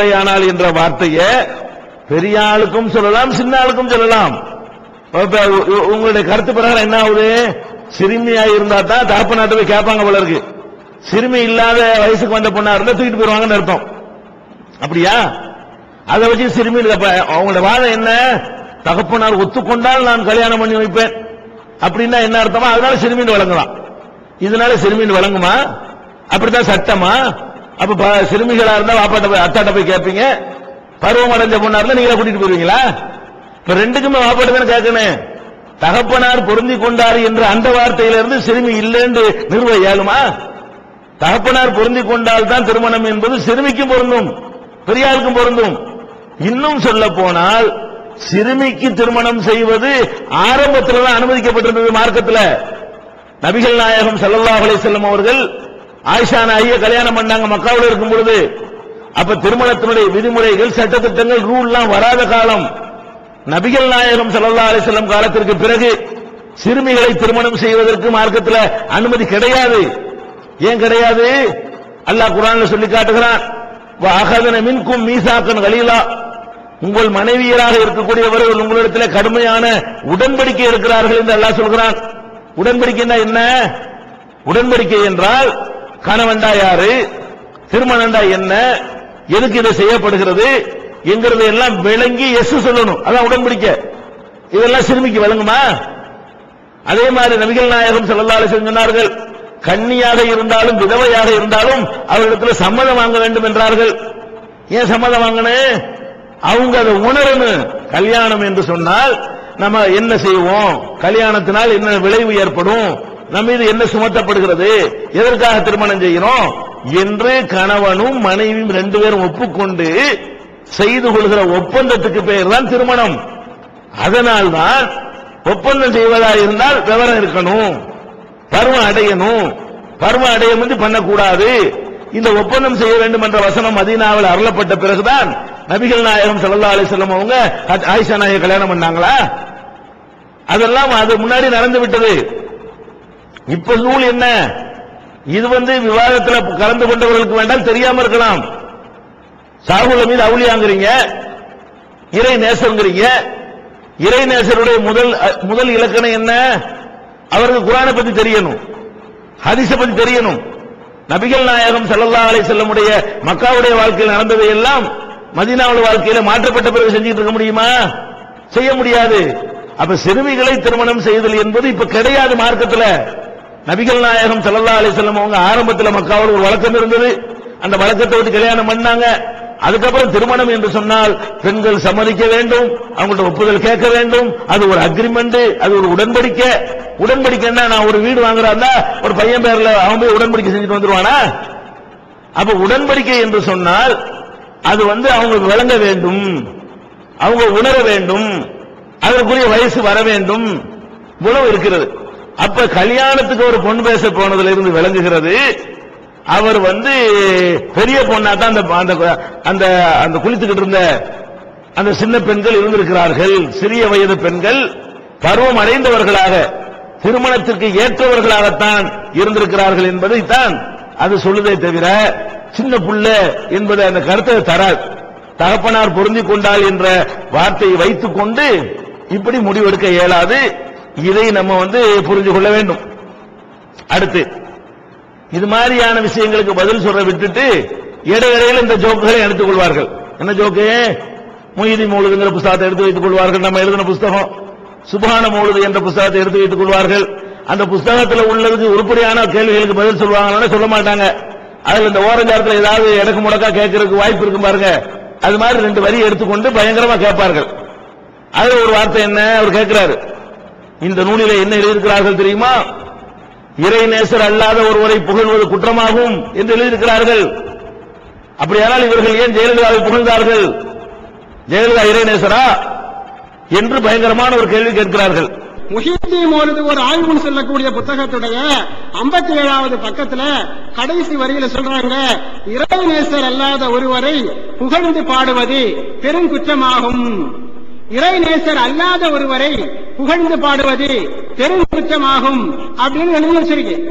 ஆனால் என்ற வார்த்தையை பெரிய ஆளுக்கும் சொல்லலாம். சின்ன ஆளுக்கும் சொல்லலாம் உங்களுடைய கருத்து பிரகாரம் என்ன ஆகுது? சிறுமியா இருந்தா தான் தகப்ப நாட்டு போய் கேட்பாங்க போல இருக்கு. சிறுமி இல்லாத வயசுக்கு வந்த பொண்ணா இருந்தா தூக்கிட்டு போயிருவாங்கன்னு அர்த்தம். அப்படியா? அதை வச்சு சிறுமி அவங்களோட வாதம் என்ன? தகப்பனார் ஒத்துக்கொண்டால் நான் கல்யாணம் பண்ணி வைப்பேன். அப்படின்னா என்ன அர்த்தமா? அதனால சிறுமின்னு வழங்கலாம். இதனால சிறுமின்னு வழங்குமா? அப்படித்தான் சட்டமா? அப்ப ப- சிறுமிகளா இருந்தா வாப்பாட்ட போய் அத்தாட்ட போய் கேட்பீங்க பருவம் அடைஞ்ச பொண்ணா இருந்தா நீங்களா கூட்டிட்டு போயிருவீங்களா? இப்ப ரெண்டுக்குமே வாப்பாட்ட தானே கேட்கணும் தகப்பனார் பொருந்தி கொண்டார் என்ற அந்த வார்த்தையிலிருந்து சிறுமி இல்லைன்னு நிறுவ இயலுமா தகப்பனார் பொருந்தி கொண்டால் தான் திருமணம் என்பது சிறுமிக்கும் பொருந்தும் பெரியாருக்கும் பொருந்தும். இன்னும் சொல்ல போனால் சிறுமிக்கு திருமணம் செய்வது ஆரம்பத்தில் தான் அனுமதிக்கப்பட்டிருந்தது மார்க்கத்தில். நபிகள் நாயகம் ஸல்லல்லாஹு அலைஹி அவர்கள் ஆயிஷா ஐய கல்யாணம் பண்ணாங்க மக்காவில் இருக்கும் பொழுது. அப்ப திருமணத்தினுடைய விதிமுறைகள் சட்டத்திட்டங்கள் ரூல்லாம் வராத காலம். நபிகள் நாயகம் சல்லா அலிசல்லம் காலத்திற்கு பிறகு சிறுமிகளை திருமணம் செய்வதற்கு மார்க்கத்தில் அனுமதி கிடையாது. ஏன் கிடையாது? அல்லாஹ் குரான் சொல்லி காட்டுகிறான் அகதன மின்கும் மீசாக்கன் கலீலா. உங்கள் மனைவியராக இருக்கக்கூடியவர்கள் உங்களிடத்தில் கடுமையான உடன்படிக்கை இருக்கிறார்கள் என்று அல்லாஹ் சொல்கிறான். உடன்படிக்கைன்னா என்ன? உடன்படிக்கை என்றால் கணவன்டா யாரு? திருமணம்டா என்ன? எதுக்கு இது செய்யப்படுகிறது? என்கிறது எல்லாம் விளங்கி எஸ் சொல்லணும். அதான் உடன்படிக்கை. இதெல்லாம் சிறுமிக்கு விளங்குமா அதே மாதிரி நபிகள் நாயகம் ஸல்லல்லாஹு சொன்னார்கள் கன்னியாக இருந்தாலும் விதவையாக இருந்தாலும் அவர்களிடத்தில் சம்மதம் வாங்க வேண்டும் என்றார்கள். ஏன் சம்மதம் வாங்கணும் அவங்க அதை உணரணும். கல்யாணம் என்று சொன்னால் நம்ம என்ன செய்வோம்? கல்யாணத்தினால் என்ன விளைவு ஏற்படும்? நம்ம இது என்ன சுமத்தப்படுகிறது? எதற்காக திருமணம் செய்கிறோம்? என்று கணவனும் மனைவியும் ரெண்டு பேரும் ஒப்புக்கொண்டு செய்து கொள்கிற ஒப்பந்தத்துக்கு பெயர் தான் திருமணம். அதனால்தான் ஒப்பந்தம் செய்வதா இருந்தால் விவரம் இருக்கணும். பருவம் அடையணும். பருவம் அடைய வந்து பண்ணக்கூடாது. இந்த ஒப்பந்தம் செய்ய வேண்டும் என்ற வசனம் மதீனாவில் அருளப்பட்ட பிறகுதான் நபிகள் நாயகம் சல்லா அலி செல்லம் அவங்க ஆயிஷா நாயக கல்யாணம் பண்ணாங்களா? அதெல்லாம் அது முன்னாடி நடந்து விட்டது. இப்ப நூல் என்ன? இது வந்து விவாதத்தில் கலந்து கொண்டவர்களுக்கு வேண்டாம் தெரியாம இருக்கலாம். சாகுல மீது அவுளியாங்கிறீங்க இறை நேசங்கிறீங்க. இறை நேசருடைய முதல் முதல் இலக்கணம் என்ன? அவருக்கு குரானை பத்தி தெரியணும் ஹரிச பத்தி தெரியணும். நபிகள் நாயகம் ஸல்லல்லாஹு அலை செல்லமுடைய மக்காவுடைய வாழ்க்கையில் நடந்ததை எல்லாம் மதினாவுடைய வாழ்க்கையில மாற்றப்பட்ட பிறகு செஞ்சுட்டு இருக்க முடியுமா? செய்ய முடியாது. அப்ப சிறுமிகளை திருமணம் செய்தல் என்பது இப்ப கிடையாது மார்க்கத்தில். நபிகள் நாயகம் சல்லா அலைஹி அவங்க ஆரம்பத்தில் மக்காவில் ஒரு வழக்கம் இருந்தது. அந்த வழக்கத்தை விட்டு கல்யாணம் பண்ணாங்க. அதுக்கப்புறம் திருமணம் என்று சொன்னால் பெண்கள் சம்மதிக்க வேண்டும் அவங்கள்ட்ட ஒப்புதல் கேட்க வேண்டும். அது ஒரு அக்ரிமெண்ட் அது ஒரு உடன்படிக்கை. உடன்படிக்கைன்னா நான் ஒரு வீடு வாங்குறாருந்தா ஒரு பையன் பேர்ல அவன் போய் உடன்படிக்கை செஞ்சுட்டு வந்துருவானா? அப்ப உடன்படிக்கை என்று சொன்னால் அது வந்து அவங்க விளங்க வேண்டும். அவங்க உணர வேண்டும். அதற்குரிய வயசு வர வேண்டும். இவ்வளவு இருக்கிறது. அப்ப கல்யாணத்துக்கு ஒரு பொண்ணு பேச போனதுல இருந்து விளங்குகிறது. அவர் வந்து பெரிய பொண்ணா தான் அந்த அந்த- அந்த அந்த குளித்துக்கிட்டு இருந்த அந்த சின்ன பெண்கள் இருந்திருக்கிறார்கள். சிறிய வயது பெண்கள் பருவம் அடைந்தவர்களாக திருமணத்திற்கு ஏற்றவர்களாகத்தான் இருந்திருக்கிறார்கள் என்பதைத்தான் அது சொல்லுதே தவிர சின்ன புள்ள என்பதை அந்த கருத்தை தராது தகப்பனார் பொருந்திக் கொண்டால் என்ற வார்த்தையை வைத்துக் கொண்டு இப்படி முடிவெடுக்க இயலாது. இதை நம்ம வந்து புரிஞ்சு கொள்ள வேண்டும். அடுத்து இது மாதிரியான விஷயங்களுக்கு பதில் சொல்ற விட்டுட்டு இடையிடையில் இந்த ஜோக்குகளை எடுத்துக் கொள்வார்கள். என்ன ஜோக்கு? மொய்தி மௌலுதுங்கிற புஸ்தகத்தை எடுத்து வைத்துக் கொள்வார்கள். நம்ம எழுதின புஸ்தகம். சுபான மௌலுது என்ற புஸ்தகத்தை எடுத்து வைத்துக் கொள்வார்கள். அந்த புஸ்தகத்தில் உள்ளதுக்கு உருப்படியான கேள்விகளுக்கு பதில் சொல்லுவாங்கன்னு சொல்ல மாட்டாங்க. அதுல இந்த ஓரஞ்சாரத்தில் ஏதாவது இடக்கு முடக்கா கேட்கறதுக்கு வாய்ப்பு இருக்கும் பாருங்க. அது மாதிரி ரெண்டு வரி எடுத்துக்கொண்டு பயங்கரமா கேட்பார்கள். அது ஒரு வார்த்தை என்ன? அவர் கேட்கிறாரு. இந்த நூலிலே என்ன எழுதியிருக்கிறார்கள் தெரியுமா? இறைநேசர் அல்லாத ஒருவரை புகழ்வது குற்றமாகும் என்று எழுதியிருக்கிறார்கள். அப்படியானால் இவர்கள் ஏன் ஜெயலலிதாவை புகழ்ந்தார்கள்? ஜெயலலிதா இறைநேசரா என்று பயங்கரமான ஒரு கேள்வி கேட்கிறார்கள். முஹித்தீன் மோனது ஒரு ஆய்வுன்னு சொல்லக்கூடிய புத்தகத்துடைய 57வது ஏழாவது பக்கத்துல கடைசி வரியில சொல்றாங்க இறைநேசர் அல்லாத ஒருவரை புகழ்ந்து பாடுவது பெருங்குற்றமாகும் இறைநேசர் அல்லாத ஒருவரை புகழ்ந்து பாடுவது பெருங்குற்றமாகும் அப்படின்னு எழுதி வச்சிருக்கு.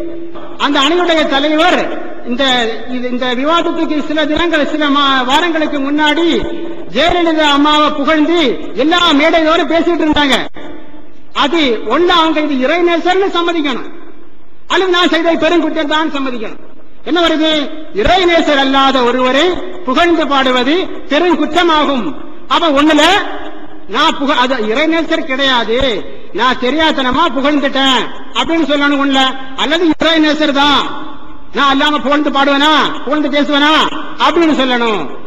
அந்த அணியுடைய தலைவர் இந்த இது- இந்த விவாதத்துக்கு சில தினங்கள் சில மா- வாரங்களுக்கு முன்னாடி ஜெயலலிதா அம்மாவை புகழ்ந்து எல்லா மேடையோரும் பேசிட்டு இருந்தாங்க. அது ஒண்ணு அவங்க இது இறைநேசர்னு சம்மதிக்கணும். அல்லது நான் செய்த பெருங்குற்றம் தான் சம்மதிக்கணும். என்ன வருது? இறைநேசர் அல்லாத ஒருவரை புகழ்ந்து பாடுவது பெருங்குற்றமாகும். அப்ப ஒண்ணுல நான் புக அது இறைநேசர் கிடையாது. நான் தெரியாதனமா புகழ்ந்துட்டேன். அப்படின்னு சொல்லணும் ஒண்ணுல அல்லது இறைநேசர் தான். நான் அல்லாம புகழ்ந்து பாடுவேனா? புகழ்ந்து பேசுவேனா? அப்படின்னு சொல்லணும்.